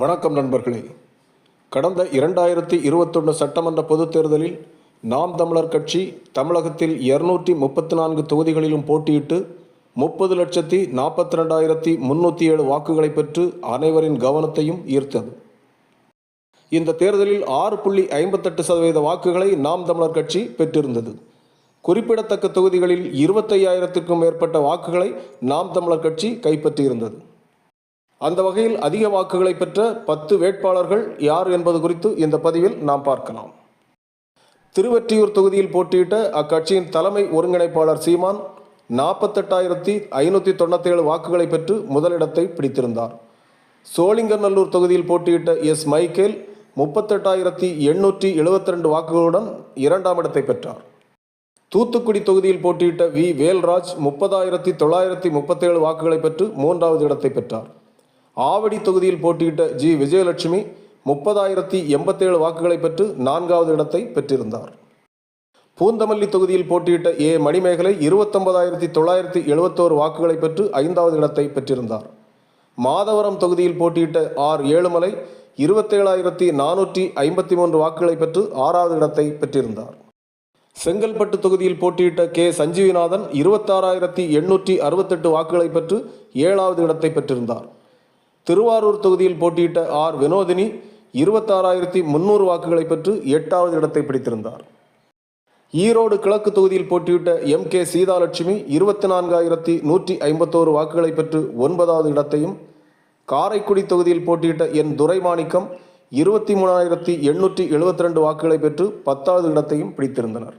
வணக்கம் நண்பர்களே. கடந்த இரண்டாயிரத்தி இருபத்தொன்று சட்டமன்ற பொதுத் தேர்தலில் நாம் தமிழர் கட்சி தமிழகத்தில் இருநூற்றி முப்பத்தி நான்கு தொகுதிகளிலும் போட்டியிட்டு முப்பது லட்சத்தி நாற்பத்தி ரெண்டாயிரத்தி முன்னூற்றி ஏழு வாக்குகளை பெற்று அனைவரின் கவனத்தையும் ஈர்த்தது. இந்த தேர்தலில் ஆறு புள்ளி ஐம்பத்தெட்டு சதவீத வாக்குகளை நாம் தமிழர் கட்சி பெற்றிருந்தது. குறிப்பிடத்தக்க தொகுதிகளில் இருபத்தையாயிரத்திற்கும் மேற்பட்ட வாக்குகளை நாம் தமிழர் கட்சி கைப்பற்றியிருந்தது. அந்த வகையில் அதிக வாக்குகளை பெற்ற பத்து வேட்பாளர்கள் யார் என்பது குறித்து இந்த பதிவில் நாம் பார்க்கலாம். திருவெற்றியூர் தொகுதியில் போட்டியிட்ட அக்கட்சியின் தலைமை ஒருங்கிணைப்பாளர் சீமான் நாற்பத்தெட்டாயிரத்தி ஐநூற்றி தொண்ணூற்றேழு வாக்குகளை பெற்று முதலிடத்தை பிடித்திருந்தார். சோளிங்கநல்லூர் தொகுதியில் போட்டியிட்ட எஸ் மைக்கேல் முப்பத்தெட்டாயிரத்தி எண்ணூற்றி எழுபத்தி ரெண்டு வாக்குகளுடன் இரண்டாம் இடத்தை பெற்றார். தூத்துக்குடி தொகுதியில் போட்டியிட்ட வி வேல்ராஜ் முப்பதாயிரத்தி தொள்ளாயிரத்தி முப்பத்தேழு வாக்குகளை பெற்று மூன்றாவது இடத்தை பெற்றார். ஆவடி தொகுதியில் போட்டியிட்ட ஜி. விஜயலட்சுமி முப்பதாயிரத்தி எண்பத்தேழு வாக்குகளை பெற்று நான்காவது இடத்தை பெற்றிருந்தார். பூந்தமல்லி தொகுதியில் போட்டியிட்ட ஏ. மணிமேகலை இருபத்தொன்பதாயிரத்தி தொள்ளாயிரத்தி எழுபத்தோரு வாக்குகளை பெற்று ஐந்தாவது இடத்தை பெற்றிருந்தார். மாதவரம் தொகுதியில் போட்டியிட்ட ஆர். ஏழுமலை இருபத்தேழாயிரத்தி நானூற்றி ஐம்பத்தி மூன்று வாக்குகளை பெற்று ஆறாவது இடத்தை பெற்றிருந்தார். செங்கல்பட்டு தொகுதியில் போட்டியிட்ட கே. சஞ்சீவிநாதன் இருபத்தாறாயிரத்தி எண்ணூற்றி அறுபத்தெட்டு வாக்குகளை பெற்று ஏழாவது இடத்தை பெற்றிருந்தார். திருவாரூர் தொகுதியில் போட்டியிட்ட ஆர். வினோதினி இருபத்தாறாயிரத்தி முந்நூறு வாக்குகளை பெற்று எட்டாவது இடத்தை பிடித்திருந்தார். ஈரோடு கிழக்கு தொகுதியில் போட்டியிட்ட எம். கே. சீதாலட்சுமி இருபத்தி நான்காயிரத்தி நூற்றி ஐம்பத்தோரு வாக்குகளை பெற்று ஒன்பதாவது இடத்தையும் காரைக்குடி தொகுதியில் போட்டியிட்ட என். துரைமாணிக்கம் இருபத்தி மூணாயிரத்தி எண்ணூற்றி எழுபத்தி ரெண்டு வாக்குகளை பெற்று பத்தாவது இடத்தையும் பிடித்திருந்தனர்.